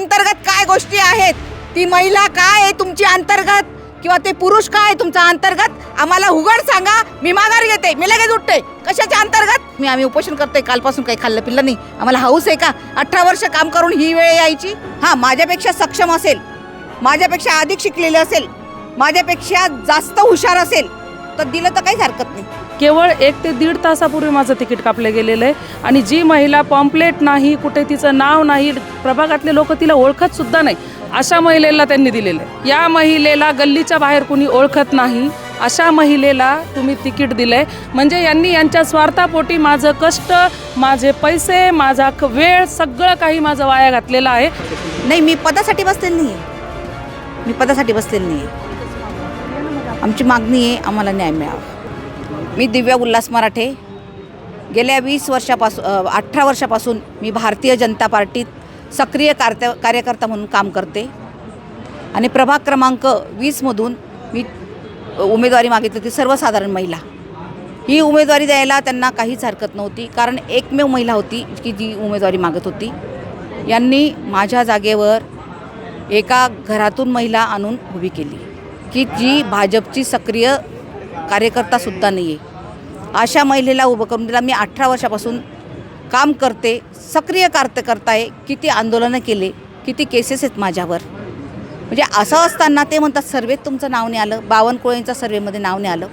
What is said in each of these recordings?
अंतर्गत काय गोष्टी आहेत? ती महिला काय आहे तुमची अंतर्गत? किंवा ते पुरुष काय आहे तुमचा अंतर्गत? आम्हाला उघड सांगा मी माघार घेते. मी लगेच उठते. कशाच्या अंतर्गत? मी आम्ही उपोषण करतोय. कालपासून काही खाल्लं पिल्लं नाही. आम्हाला हाऊस आहे का? अठरा वर्ष काम करून ही वेळ यायची? हां माझ्यापेक्षा सक्षम असेल. माझ्यापेक्षा अधिक शिकलेले असेल. माझ्यापेक्षा जास्त हुशार असेल. तर दिलं तर काहीच हरकत नाही. केवळ एक ते दीड तासापूर्वी माझं तिकीट कापलं गेलेलं आहे. आणि जी महिला पॉम्पलेट नाही कुठे तिचं नाव नाही प्रभागातले लोक तिला ओळखत सुद्धा नाही अशा महिलेला त्यांनी दिलेलं आहे. या महिलेला गल्लीच्या बाहेर कुणी ओळखत नाही अशा महिलेला तुम्ही तिकीट दिलंय. म्हणजे यांनी यांच्या स्वार्थापोटी माझं कष्ट माझे पैसे माझा वेळ सगळं काही माझं वाया घातलेलं आहे. नाही मी पदासाठी बसलेली नाही आहे मी पदासाठी बसलेली नाही आहे आमची मागणी आहे आम्हाला न्याय मिळावा. मी दिव्या उल्हास मराठे. गेल्या वीस वर्षापासून अठरा वर्षापासून मी भारतीय जनता पार्टीत सक्रिय कार्य कार्यकर्ता म्हणून काम करते. आणि प्रभाग क्रमांक वीसमधून मी उमेदवारी मागितली होती सर्वसाधारण महिला. ही उमेदवारी द्यायला त्यांना काहीच हरकत नव्हती कारण एकमेव महिला होती की जी उमेदवारी मागत होती. यांनी माझ्या जागेवर एका घरातून महिला आणून उभी केली. की जी भाजपची सक्रिय कार्यकर्तासुद्धा नाही आहे अशा महिलेला उभं करून दिला मी अठरा वर्षापासून काम करते सक्रिय कार्यकर्ता आहे. किती आंदोलनं केले किती केसेस आहेत माझ्यावर. म्हणजे असं असताना ते म्हणतात सर्वेत तुमचं नाव नाही आलं. बावनकुळेंच्या सर्वेमध्ये नाव नाही आलं.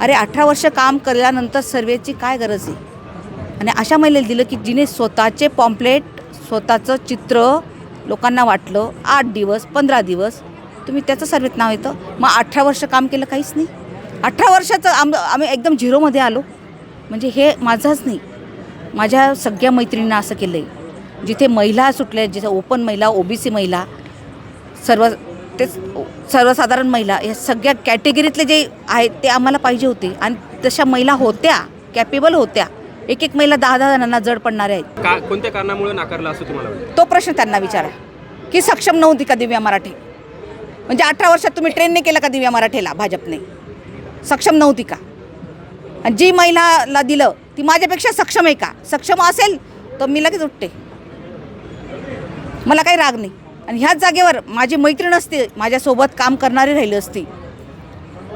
अरे अठरा वर्ष काम केल्यानंतर सर्वेची काय गरज आहे? आणि अशा महिलेला दिलं की जिने स्वतःचे पॉम्पलेट स्वतःचं चित्र लोकांना वाटलं आठ दिवस पंधरा दिवस तुम्ही त्याचं सर्वेत नाव येतं. मग अठरा वर्ष काम केलं काहीच नाही. अठरा वर्षाचं आम आम्ही एकदम झिरोमध्ये आलो. म्हणजे हे माझंच नाही. माझ्या सगळ्या मैत्रिणींना असं केलं आहे जिथे महिला सुटल्या जिथे ओपन महिला ओबीसी महिला सर्व ते सर्वसाधारण महिला या सगळ्या कॅटेगरीतले जे आहेत ते आम्हाला पाहिजे होते. आणि तशा महिला होत्या कॅपेबल होत्या. एक एक महिला दहा दहा जणांना जड पडणाऱ्या आहेत. का कोणत्या कारणामुळे नाकारला असं तुम्हाला तो प्रश्न त्यांना विचारा. की सक्षम नव्हती का दिव्या मराठे? म्हणजे अठरा वर्षात तुम्ही ट्रेन नाही केलं का दिव्या मराठेला भाजपने? सक्षम नव्हती का? आणि जी महिलाला दिलं ती माझ्यापेक्षा सक्षम आहे का? सक्षम असेल तर मी लगेच उठते. मला काही राग नाही. आणि ह्याच जागेवर माझी मैत्रीण असते माझ्यासोबत काम करणारी राहिली असती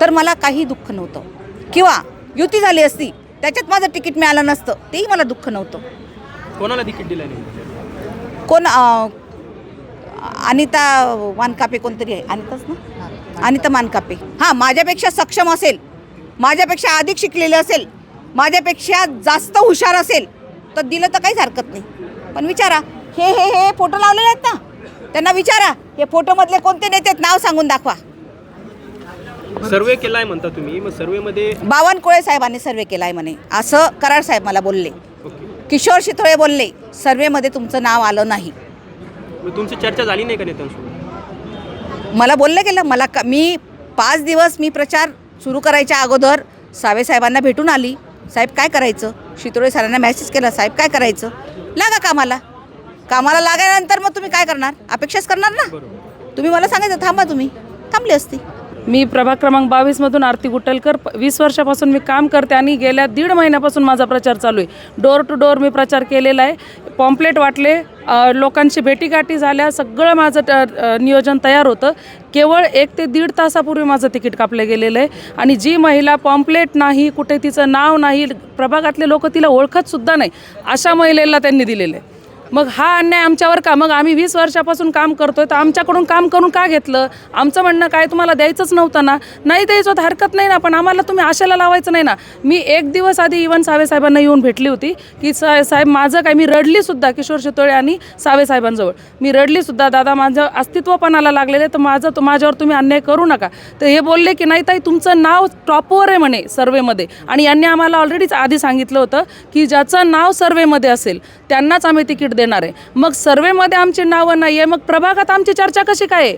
तर मला काही दुःख नव्हतं. किंवा युती झाली असती त्याच्यात माझं तिकीट मिळालं नसतं तेही मला दुःख नव्हतं. कोणाला तिकीट दिलं नाही? कोण अनिता मानकापे कोणतरी आहे. अनिताच ना? अनिता मानकापे हां माझ्यापेक्षा सक्षम असेल. माझ्यापेक्षा अधिक शिकलेले असेल. माझ्यापेक्षा जास्त हुशार असेल. तर दिलं तर काहीच हरकत नाही. पण विचारा हे हे हे फोटो लावलेले आहेत ना? त्यांना विचारा हे फोटोमधले कोणते नेते आहेत? नाव सांगून दाखवा. सर्वे केलाय म्हणता तुम्ही मग सर्वेमध्ये बावनकुळे साहेबांनी सर्वे केला आहे म्हणे. असं कराड साहेब मला बोलले. किशोर शितोळे बोलले सर्वेमध्ये तुमचं नाव आलं नाही. मग तुमची चर्चा झाली नाही का नेत्यांसोबत मला बोललं गेलं मला का मी पाच दिवस मी प्रचार सुरू करायच्या अगोदर सावे साहेबांना भेटून आली. साहेब काय करायचं? शितोळे सरांना मेसेज केला साहेब काय करायचं? लागा कामाला. कामाला लागायनंतर मग तुम्ही काय करणार? अपेक्षाच करणार ना? बरोबर. तुम्ही मला सांगायचं थांबा तुम्ही. थांबली असती. मी प्रभाग क्रमांक बावीसमधून आरती गुटलकर. वीस वर्षापासून मी काम करते आणि गेल्या दीड महिन्यापासून माझा प्रचार चालू आहे. डोअर टू डोअर मी प्रचार केलेला आहे. पॉम्पलेट वाटले लोकांशी लोकांची भेटीगाठी झाल्या सगळं माझं नियोजन तयार होतं. केवळ एक ते दीड तासापूर्वी माझं तिकीट कापलं गेलेलं आहे. आणि जी महिला पॉम्पलेट नाही कुठे तिचं नाव नाही प्रभागातले लोक तिला ओळखतसुद्धा नाही अशा महिलेला त्यांनी दिलेलं आहे. मग हा अन्याय आमच्यावर का? मग आम्ही वीस वर्षापासून काम करतोय तर आमच्याकडून काम करून का घेतलं? आमचं म्हणणं काय? तुम्हाला द्यायचंच नव्हतं ना? नाही द्यायचं होतं हरकत नाही ना पण आम्हाला तुम्ही आशेला लावायचं नाही ना? मी एक दिवस आधी इवन सावे साहेबांना येऊन भेटली होती की सा साहेब माझं काय? मी रडली सुद्धा किशोर शितोळे आणि सावे साहेबांजवळ. मी रडली सुद्धा दादा माझं अस्तित्वपणाला लागलेलं आहे तर माझं तो माझ्यावर तुम्ही अन्याय करू नका. तर हे बोलले की नाही ताई तुमचं नाव टॉपवर आहे म्हणे सर्वेमध्ये. आणि यांनी आम्हाला ऑलरेडीच आधी सांगितलं होतं की ज्याचं नाव सर्वेमध्ये असेल त्यांनाच आम्ही तिकीट देणार आहे. मग सर्वेमध्ये आमची नावं नाही आहे मग प्रभागात आमची चर्चा कशी काय आहे?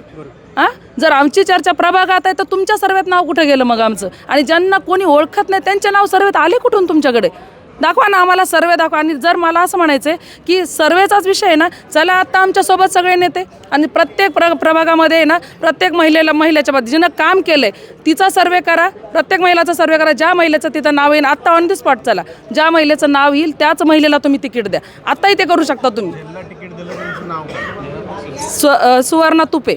हां? जर आमची चर्चा प्रभागात आहे तर तुमच्या सर्वेत नाव कुठं गेलं मग आमचं? आणि ज्यांना कोणी ओळखत नाही त्यांचे नाव सर्वेत आले कुठून तुमच्याकडे? दाखवा ना आम्हाला सर्वे दाखवा. आणि जर मला असं म्हणायचं आहे की सर्वेचाच विषय आहे ना चला आत्ता आमच्यासोबत सगळे नेते आणि प्रत्येक प्र प्रभागामध्ये आहे ना प्रत्येक महिलेला महिलेच्या बाबतीत जिनं काम केलं आहे तिचा सर्वे करा. प्रत्येक महिलाचा सर्वे करा. ज्या महिलेचं तिथं नाव येईल आत्ता ऑन दी स्पॉट चला. ज्या महिलेचं नाव येईल त्याच महिलेला तुम्ही तिकीट द्या. आत्ताही ते करू शकता तुम्ही. स्व सुवर्णा तुपे.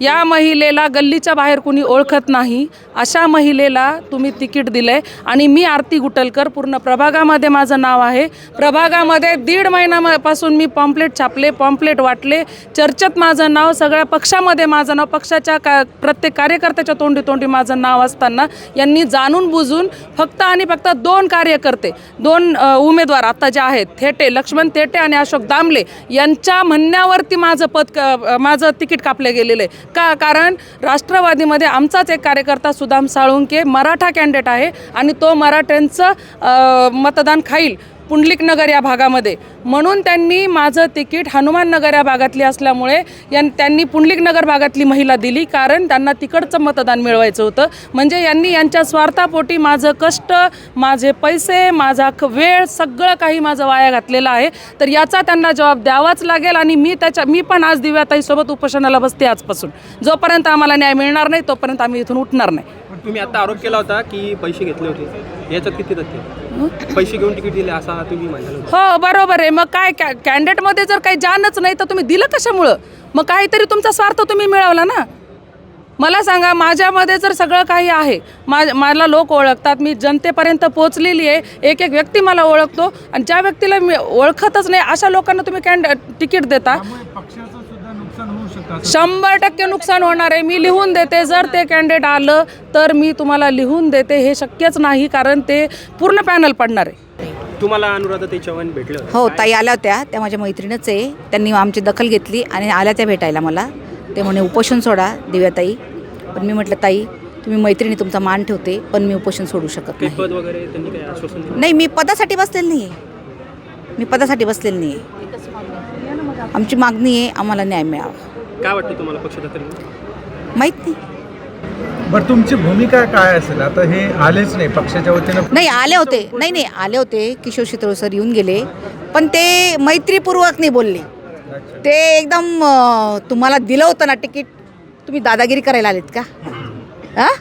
या महिलेला गल्लीच्या बाहेर कुणी ओळखत नाही अशा महिलेला तुम्ही तिकीट दिलं आहे आणि मी आरती गुटलकर पूर्ण प्रभागामध्ये माझं नाव आहे. प्रभागामध्ये दीड महिन्यापासून मी पॉम्प्लेट छापले पॉम्प्लेट वाटले. चर्चेत माझं नाव सगळ्या पक्षामध्ये माझं नाव पक्षाच्या का प्रत्येक कार्यकर्त्याच्या तोंडी तोंडी माझं नाव असताना यांनी जाणून बुजून फक्त आणि फक्त दोन कार्यकर्ते दोन उमेदवार आता जे आहेत थेटे लक्ष्मण थेटे आणि अशोक दामले यांच्या म्हणण्यावरती माझं पद क- माझं तिकीट कापलं गेलेलं. आहे का कारण राष्ट्रवादीमध्ये आमचाच एक कार्यकर्ता सुदाम साळुंके मराठा कॅन्डिडेट आहे आणि तो मराठ्यांचं मतदान खाईल. पुंडलिक नगर या भागामध्ये. म्हणून त्यांनी माझं तिकीट हनुमाननगर या भागातली असल्यामुळे यां त्यांनी पुंडलिक नगर भागातली महिला दिली कारण त्यांना तिकडचं मतदान मिळवायचं होतं. म्हणजे यांनी यांच्या स्वार्थापोटी माझं कष्ट माझे पैसे माझा वेळ सगळं काही माझं वाया घातलेलं आहे. तर याचा त्यांना जबाब द्यावाच लागेल आणि मी त्याच्या मी पण आज दिव्याताईसोबत उपोषणाला बसते आजपासून. जोपर्यंत आम्हाला न्याय मिळणार नाही तोपर्यंत आम्ही इथून उठणार नाही. तुम्ही आता आरोप केला होता की पैसे घेतले होते. याच्यात किती तथ्य पैसे घेऊन तिकीट दिले असा तुम्ही म्हणाल हो बरोबर आहे. मग काय कॅ कॅन्डिडेटमध्ये जर काही जानच नाही तर तुम्ही दिलं कशामुळं? मग काहीतरी तुमचा स्वार्थ तुम्ही मिळवला ना? मला सांगा माझ्यामध्ये जर सगळं काही आहे मा मला लोक ओळखतात मी जनतेपर्यंत पोचलेली आहे एक एक व्यक्ती मला ओळखतो आणि ज्या व्यक्तीला मी ओळखतच नाही अशा लोकांना तुम्ही कॅन्ड तिकीट देता पक्षाचं सुद्धा नुकसान होऊ शकतं असं शंभर टक्के नुकसान होणार आहे. मी लिहून देते. जर ते कॅन्डिडेट आलं तर मी तुम्हाला लिहून देते. हे शक्यच नाही कारण ते पूर्ण पॅनल पडणार आहे. तुम्हाला अनुराधा चव्हाण भेटलं हो ताई आल्या होत्या. त्या माझ्या मैत्रिणीच आहे. त्यांनी आमची दखल घेतली आणि आल्या त्या भेटायला मला. ते म्हणे उपोषण सोडा दिव्याताई. पण मी म्हटलं ताई तुम्ही मैत्रिणी तुमचा मान ठेवते पण मी उपोषण सोडू शकत काही नाही. पद वगैरे त्यांनी काही आश्वासन दिलं? नाही मी पदासाठी बसलेली नाही आहे मी पदासाठी बसलेली नाही आहे आमची मागणी आहे आम्हाला न्याय मिळावा. काय वाटतं तुम्हाला पक्षातर्फे? माहीत नाही. बरं तुमची भूमिका काय असेल? आता हे आलेच नाही पक्षाच्या वतीनं नाही आले होते. नाही नाही आले होते. किशोर शितोळे सर येऊन गेले. पण ते मैत्रीपूर्वक नाही बोलले. ते एकदम तुम्हाला दिलं होतं ना तिकीट तुम्ही दादागिरी करायला आलेत का? हां?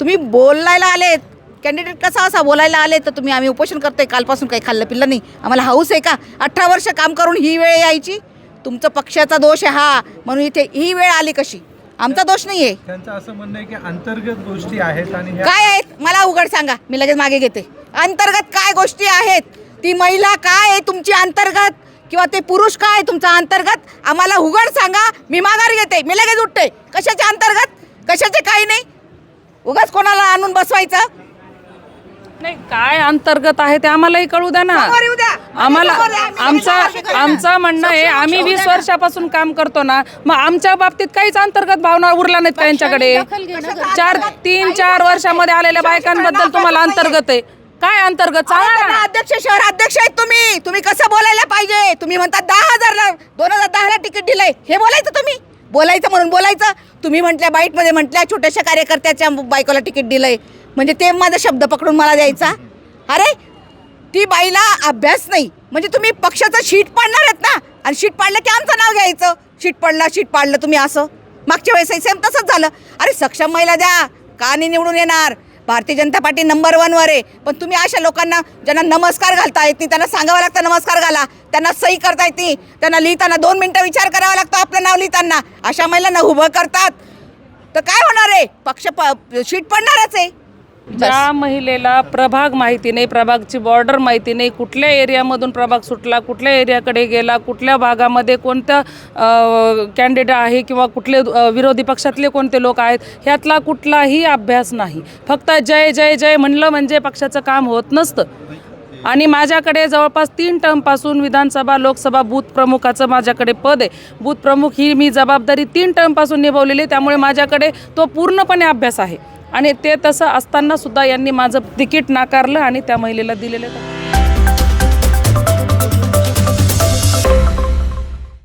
तुम्ही बोलायला आलेत. कॅन्डिडेट कसा असा बोलायला आले तर तुम्ही आम्ही उपोषण करतोय. कालपासून काही खाल्लं पिल्लं नाही. आम्हाला हाऊस आहे का? अठरा वर्ष काम करून ही वेळ यायची? तुमचं पक्षाचा दोष आहे हा म्हणून इथे ही वेळ आली कशी? आमचा दोष नाही आहे त्यांचं असं म्हणणं आहे की अंतर्गत गोष्टी आहेत आणि ह्या काय आहेत? मला उघड सांगा. मी लगेच मागे घेते. अंतर्गत काय गोष्टी आहेत? ती महिला काय आहे तुमची अंतर्गत? किंवा ते पुरुष काय आहे तुमचा अंतर्गत? आम्हाला उघड सांगा. मी माघार घेते. मी लगेच उठते. कशाचे अंतर्गत? कशाचे काही नाही? उगाच कोणाला आणून बसवायचं? नाही काय अंतर्गत आहे ते आम्हालाही कळू द्या ना. समोर येऊ द्या. आम्हाला आमचा. आमचं म्हणणं आहे आम्ही वीस. वर्षापासून काम करतो ना मग आमच्या बाबतीत काहीच अंतर्गत भावना उरला नाहीत का यांच्याकडे? चार तीन चार वर्षामध्ये आलेल्या बायकांबद्दल तुम्हाला अंतर्गत आहे. काय अंतर्गत? सांगा ना. अध्यक्ष शहर अध्यक्ष आहेत तुम्ही. तुम्ही कसं बोलायला पाहिजे? तुम्ही म्हणता दहा हजारला दोन हजार दहाला तिकीट दिलंय. हे बोलायचं तुम्ही. बोलायचं म्हणून बोलायचं. तुम्ही म्हटल्या बाईटमध्ये म्हटल्या छोट्याशा कार्यकर्त्याच्या बायकोला तिकीट दिलंय. म्हणजे ते माझा शब्द पकडून मला द्यायचा. अरे ती बाईला अभ्यास नाही. म्हणजे तुम्ही पक्षाचं शीट पाडणार आहेत ना? आणि शीट पाडलं की आमचं नाव घ्यायचं. शीट पडला शीट पाडलं तुम्ही असं. मागच्या वेळेस सेम तसंच झालं. अरे सक्षम महिला द्या. का नाही निवडून येणार. भारतीय जनता पार्टी नंबर वनवर आहे. पण तुम्ही अशा लोकांना ज्यांना नमस्कार घालता येत नाही त्यांना सांगावं लागतं नमस्कार घाला. त्यांना सही करता येत नाही. त्यांना लिहिताना दोन मिनटं विचार करावा लागतो आपलं नाव लिहिताना. अशा महिलांना उभं करतात. तर काय होणार आहे? पक्ष प शीट पडणारच आहे. ज्या महिलेला प्रभाग माहिती नाही प्रभागची बॉर्डर माहिती नाही कुठल्या एरियामधून प्रभाग सुटला कुठल्या एरियाकडे गेला कुठल्या भागामध्ये कोणत्या कॅन्डिडेट आहे किंवा कुठले विरोधी पक्षातले कोणते लोक आहेत ह्यातला कुठलाही अभ्यास नाही. फक्त जय जय जय म्हणलं म्हणजे पक्षाचं काम होत नसतं. आणि माझ्याकडे जवळपास तीन टर्मपासून विधानसभा लोकसभा बूथ प्रमुखाचं माझ्याकडे पद आहे. बूथ प्रमुख ही मी जबाबदारी तीन टर्मपासून निभावलेली आहे त्यामुळे माझ्याकडे तो पूर्णपणे अभ्यास आहे. आणि ते तसं असताना सुद्धा यांनी माझं तिकीट नाकारलं आणि त्या महिलेला दिलेलं.